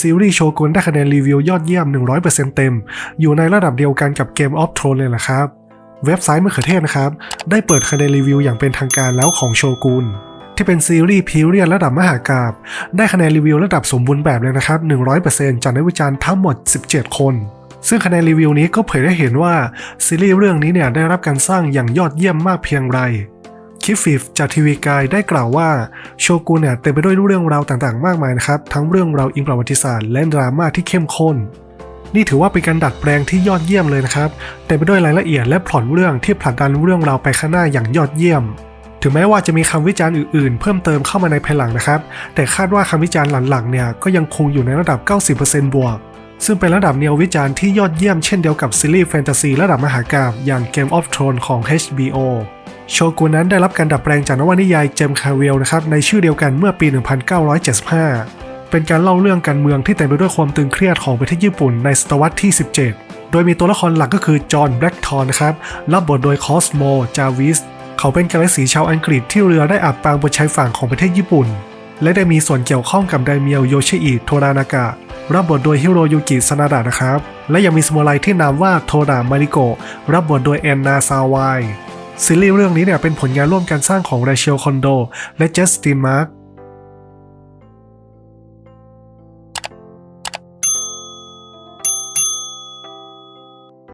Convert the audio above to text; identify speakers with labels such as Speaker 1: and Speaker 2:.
Speaker 1: ซีรีส์โชกุนได้คะแนนรีวิวยอดเยี่ยม 100%เต็ม อยู่ในระดับเดียวกันกับ Game of Thrones เลยล่ะครับ เว็บไซต์มะเขือเทศนะครับ ได้เปิดคะแนนรีวิวอย่างเป็นทางการแล้วของโชกุนที่เป็นซีรีส์พีเรียนระดับมหากราบ ได้คะแนนรีวิวระดับสมบูรณ์แบบเลยนะครับ 100%จากนักวิจารณ์ทั้งหมด 17 คน ซึ่งคะแนนรีวิวนี้ก็เผยให้เห็นว่าซีรีส์เรื่องนี้เนี่ยได้รับการสร้างอย่างยอดเยี่ยมมากเพียงไร คิฟฟิฟจากทีวีกายได้กล่าวว่าโชกุนเนี่ยเต็มไปด้วยเรื่องราวต่างๆ มากมายนะครับทั้งเรื่องราวอิงประวัติศาสตร์และดราม่าที่เข้มข้น นี่ถือว่าเป็นการดัดแปลงที่ยอดเยี่ยมเลยนะครับเต็มไปด้วยรายละเอียดและพล็อตเรื่องที่ผลักดันเรื่องราวไปข้างหน้าอย่างยอดเยี่ยมถึงแม้ว่าจะมีคำวิจารณ์อื่นๆ เพิ่มเติมเข้ามาในภายหลังนะครับ แต่คาดว่าคำวิจารณ์หลังๆ เนี่ยก็ยังคงอยู่ในระดับ 90%บวก ซึ่งเป็นระดับแนววิจารณ์ที่ยอดเยี่ยมเช่นเดียวกับซีรีส์แฟนตาซีระดับมหากาพย์อย่าง Game of Thrones ของ HBO โชกุนนั้นได้รับการดัดแปลงจากนวนิยายเจมส์คาเวลนะครับในชื่อเดียวกันเมื่อปี 1975 เป็นการเล่าเรื่องการเมืองที่เต็มไปด้วยความตึงเครียดของประเทศญี่ปุ่นในศตวรรษที่ 17 โดยมีตัวละครหลักก็คือจอห์นแบล็กทอนนะครับรับบทโดยคอสโมจาวิสเขาเป็นกาแล็กสีชาวอังกฤษที่เรือได้อับปางบนชายฝั่งของประเทศญี่ปุ่น และได้มีส่วนเกี่ยวข้องกับไดเมียวโยชิอิโทรานากะรับบทโดยฮิโรยุกิซานาดะนะครับ และยังมีสมุไรที่นามว่าโทดามาริโกะรับบทโดยแอนนาซาวาย ซีรีส์เรื่องนี้เนี่ยเป็นผลงานร่วมกันสร้างของรเชลคอนโดและเจสตินมาร์ก